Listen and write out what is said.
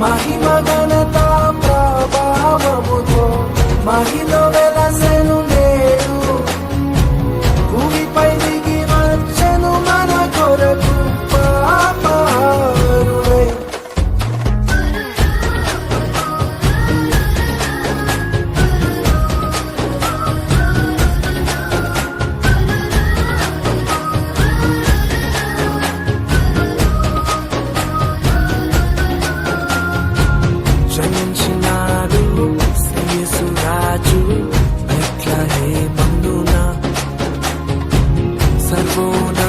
Mahima Gaana 在乎的